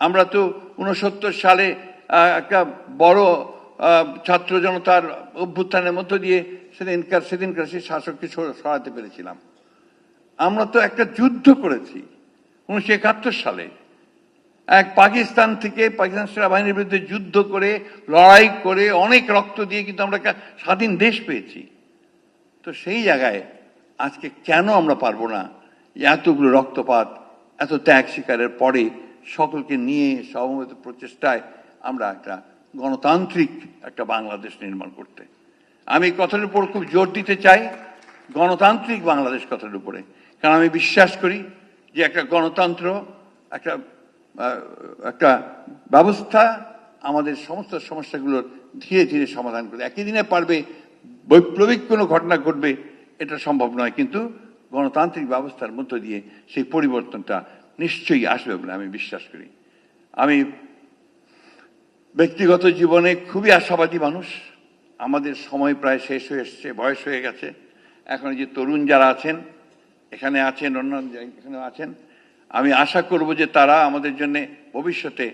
আমরা তো উনসত্তর সালে একটা বড় ছাত্র জনতার অভ্যুত্থানের মধ্য দিয়ে সেদিনকার সেদিনকার সেই শাসককে সরাতে পেরেছিলাম। আমরা তো একটা যুদ্ধ করেছি উনিশশো একাত্তর সালে। এক পাকিস্তান থেকে পাকিস্তান সেনাবাহিনীর বিরুদ্ধে যুদ্ধ করে, লড়াই করে অনেক রক্ত দিয়ে কিন্তু আমরা একটা স্বাধীন দেশ পেয়েছি। তো সেই জায়গায় আজকে কেন আমরা পারব না? এতগুলো রক্তপাত, এত ত্যাগ শিকারের পরে সকলকে নিয়ে সমবেত প্রচেষ্টায় আমরা একটা গণতান্ত্রিক একটা বাংলাদেশ নির্মাণ করতে। আমি কথার উপর খুব জোর দিতে চাই, গণতান্ত্রিক বাংলাদেশ কথার উপরে। কারণ আমি বিশ্বাস করি যে একটা গণতন্ত্র, একটা একটা ব্যবস্থা আমাদের সমস্ত সমস্যাগুলোর ধীরে ধীরে সমাধান করে। একই দিনে পারবে, বৈপ্লবিক কোনো ঘটনা ঘটবে, এটা সম্ভব নয়। কিন্তু গণতান্ত্রিক ব্যবস্থার মধ্য দিয়ে সেই পরিবর্তনটা নিশ্চয়ই আসবে বলে আমি বিশ্বাস করি। আমি ব্যক্তিগত জীবনে খুবই আশাবাদী মানুষ। আমাদের সময় প্রায় শেষ হয়ে এসছে, বয়স হয়ে গেছে। এখন যে তরুণ যারা আছেন, এখানে আছেন, অন্য এখানে আছেন, আমি আশা করব যে তারা আমাদের জন্য ভবিষ্যতে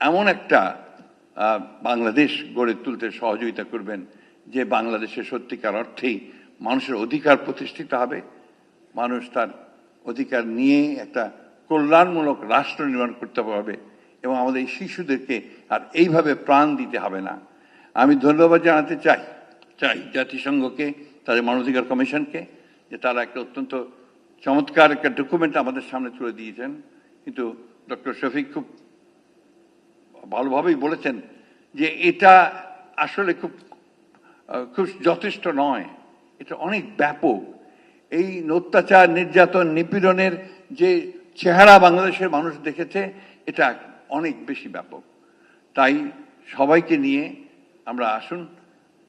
এমন একটা বাংলাদেশ গড়ে তুলতে সহযোগিতা করবেন যে বাংলাদেশে সত্যিকার অর্থেই মানুষের অধিকার প্রতিষ্ঠিত হবে। মানুষ তার অধিকার নিয়ে একটা কল্যাণমূলক রাষ্ট্র নির্মাণ করতে পারবে এবং আমাদের শিশুদেরকে আর এইভাবে প্রাণ দিতে হবে না। আমি ধন্যবাদ জানাতে চাই চাই জাতিসংঘকে, তাদের মানবাধিকার কমিশনকে, যে তারা একটা অত্যন্ত চমৎকার একটা ডকুমেন্ট আমাদের সামনে তুলে দিয়েছেন। কিন্তু ডক্টর শফিক খুব ভালোভাবেই বলেছেন যে এটা আসলে খুব খুব যথেষ্ট নয়। এটা অনেক ব্যাপক। এই অত্যাচার, নির্যাতন, নিপীড়নের যে চেহারা বাংলাদেশের মানুষ দেখেছে, এটা অনেক বেশি ব্যাপক। তাই সবাইকে নিয়ে আমরা আসুন,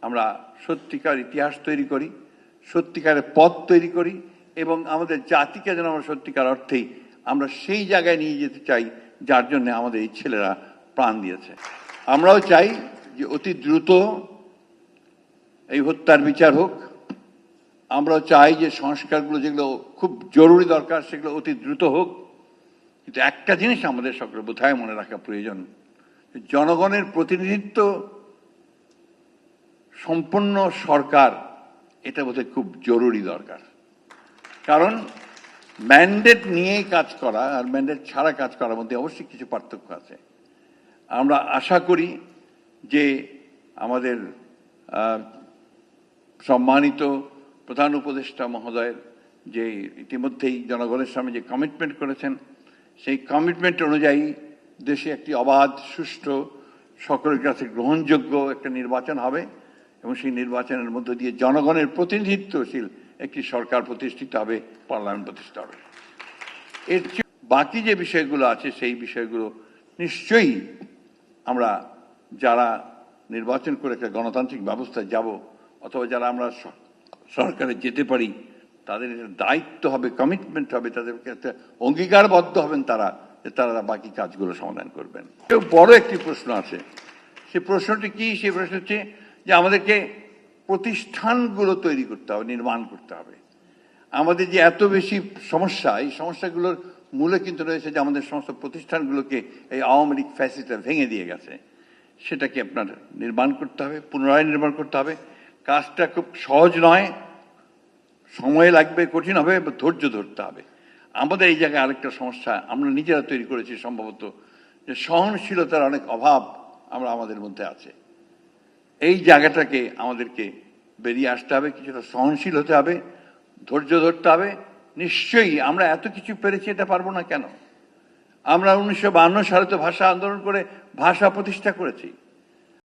আমরা সত্যিকার ইতিহাস তৈরি করি সত্যিকারের পথ তৈরি করি, এবং আমাদের জাতিকে যেন আমরা সত্যিকার অর্থেই আমরা সেই জায়গায় নিয়ে যেতে চাই, যার জন্য আমাদের এই ছেলেরা প্রাণ দিয়েছে। আমরাও চাই যে অতি দ্রুত এই হত্যার বিচার হোক আমরাও চাই যে সংস্কারগুলো যেগুলো খুব জরুরি দরকার, সেগুলো অতি দ্রুত হোক। কিন্তু একটা জিনিস আমাদের সকলে বোধহয় মনে রাখা প্রয়োজন জনগণের প্রতিনিধিত্ব সম্পূর্ণ সরকার, এটা বোধহয় খুব জরুরি দরকার। কারণ ম্যান্ডেট নিয়েই কাজ করা আর ম্যান্ডেট ছাড়া কাজ করার মধ্যে অবশ্যই কিছু পার্থক্য আছে। আমরা আশা করি যে আমাদের সম্মানিত প্রধান উপদেষ্টা মহোদয়ের যে ইতিমধ্যেই জনগণের সামনে যে কমিটমেন্ট করেছেন, সেই কমিটমেন্ট অনুযায়ী দেশে একটি অবাধ, সুষ্ঠু, সকলের কাছে গ্রহণযোগ্য একটা নির্বাচন হবে এবং সেই নির্বাচনের মধ্য দিয়ে জনগণের প্রতিনিধিত্বশীল একটি সরকার প্রতিষ্ঠিত হবে, পার্লামেন্ট প্রতিষ্ঠা হবে। এর বাকি যে বিষয়গুলো আছে, সেই বিষয়গুলো নিশ্চয়ই আমরা যারা নির্বাচন করে একটা গণতান্ত্রিক ব্যবস্থায় যাব, অথবা যারা আমরা সরকারে যেতে পারি, তাদের দায়িত্ব হবে কমিটমেন্ট হবে তাদেরকে একটা অঙ্গীকারবদ্ধ হবেন তারা, যে তারা বাকি কাজগুলো সমাধান করবেন। কেউ বড় একটি প্রশ্ন আছে। সে প্রশ্নটি কি? সেই প্রশ্ন হচ্ছে যে আমাদেরকে প্রতিষ্ঠানগুলো তৈরি করতে হবে, নির্মাণ করতে হবে। আমাদের যে এত বেশি সমস্যা, এই সমস্যাগুলোর মূলে কিন্তু রয়েছে যে আমাদের সমস্ত প্রতিষ্ঠানগুলোকে এই আওয়ামী লীগ ফ্যাসিটা ভেঙে দিয়ে গেছে। সেটাকে আপনার নির্মাণ করতে হবে, পুনরায় নির্মাণ করতে হবে। কাজটা খুব সহজ নয়। সময় লাগবে, কঠিন হবে ধৈর্য ধরতে হবে। আমাদের এই জায়গায় আরেকটা সমস্যা আমরা নিজেরা তৈরি করেছি সম্ভবত, যে সহনশীলতার অনেক অভাব আমরা আমাদের মধ্যে আছে। এই জায়গাটাকে আমাদেরকে বেরিয়ে আসতে হবে, কিছুটা সহনশীল হতে হবে, ধৈর্য ধরতে হবে। নিশ্চয়ই আমরা এত কিছু পেরেছি, এটা পারব না কেন? আমরা উনিশশো বান্ন সালে তো ভাষা আন্দোলন করে ভাষা প্রতিষ্ঠা করেছি।